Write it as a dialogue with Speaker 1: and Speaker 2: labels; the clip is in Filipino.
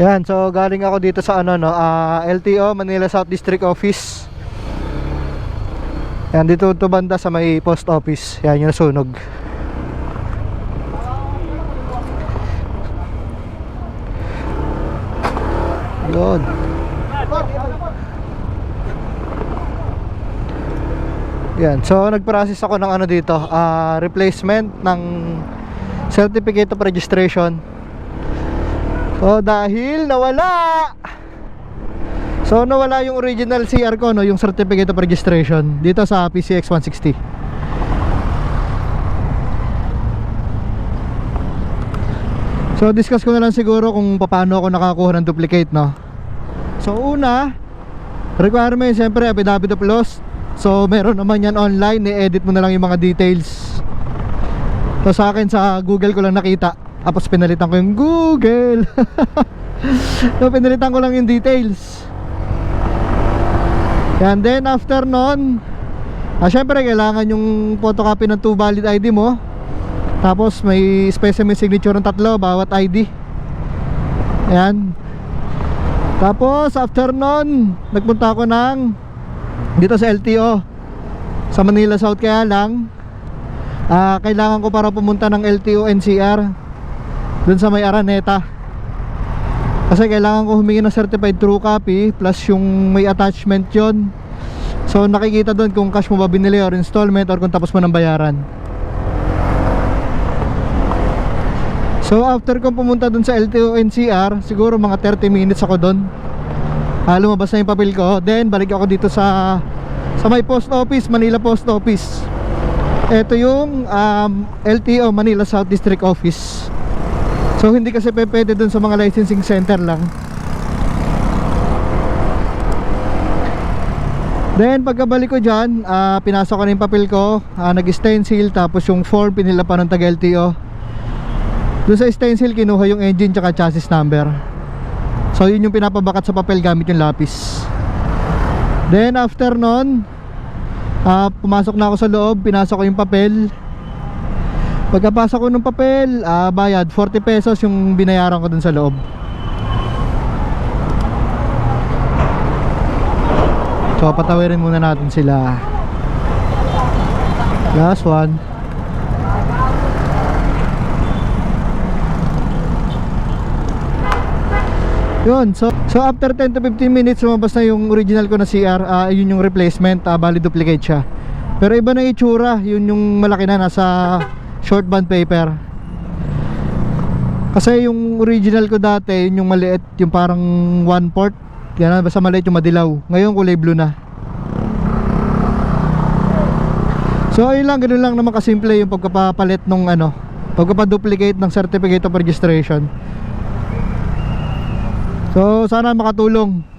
Speaker 1: Yan, so galing ako dito sa ano no, ah, LTO Manila South District Office. Yan dito to banda sa may post office. Yan yung nasunog. Yun. Yan, so nag-process ako ng ano dito, ah, replacement ng certificate of registration. So dahil nawala So nawala yung original CR ko no, yung certificate of registration dito sa PCX 160. So discuss ko na lang siguro kung paano ako nakakuha ng duplicate no. So una, requirement siyempre affidavit of loss. So meron naman yan online, i-edit mo na lang yung mga details. So sa akin sa Google ko lang nakita. Tapos pinalitan ko yung Google. so pinalitan ko lang yung details. And then after nun, ah, syempre kailangan yung photocopy ng 2 valid ID mo. Tapos may specimen signature ng tatlo bawat ID. Ayan. Tapos after nun, nagpunta ako ng dito sa LTO sa Manila South kaya lang ah, kailangan ko para pumunta ng LTO NCR dun sa may Araneta. Kasi kailangan ko humingi ng certified true copy plus yung may attachment yon so nakikita doon kung cash mo ba binili or installment or kung tapos mo ng bayaran. So after kong pumunta doon sa LTO NCR siguro mga 30 minutes ako doon ah, lumabas na yung papel ko. Then balik ako dito sa sa may post office Manila Post Office. Ito yung um, LTO Manila South District Office So hindi kasi pwede dun sa mga licensing center lang. Then pagkabalik ko dyan ah, Pinasok ko na yung papel ko. Ah, Nag-stencil Tapos yung form pinila pa ng taga LTO Doon sa stencil kinuha yung engine tsaka chassis number. So yun yung pinapabakat sa papel gamit yung lapis. Then after nun ah, Pumasok na ako sa loob Pinasok ko yung papel Pagkapasok ko ng papel, ah, bayad 40 pesos yung binayaran ko dun sa loob. So patawirin muna natin sila. Last one. Yun, so, so after 10 to 15 minutes lumabas na yung original ko na CR, ah, yun yung replacement, ah, bali duplicate siya. Pero iba na itsura, yun yung malaki na nasa short band paper. Kasi yung original ko dati yun yung maliit yung parang one port. Yan basta maliit yung madilaw. Ngayon kulay blue na. So ayun lang ganun lang naman kasimple yung pagkapapalit nung ano pagkapaduplicate ng certificate of registration. So sana makatulong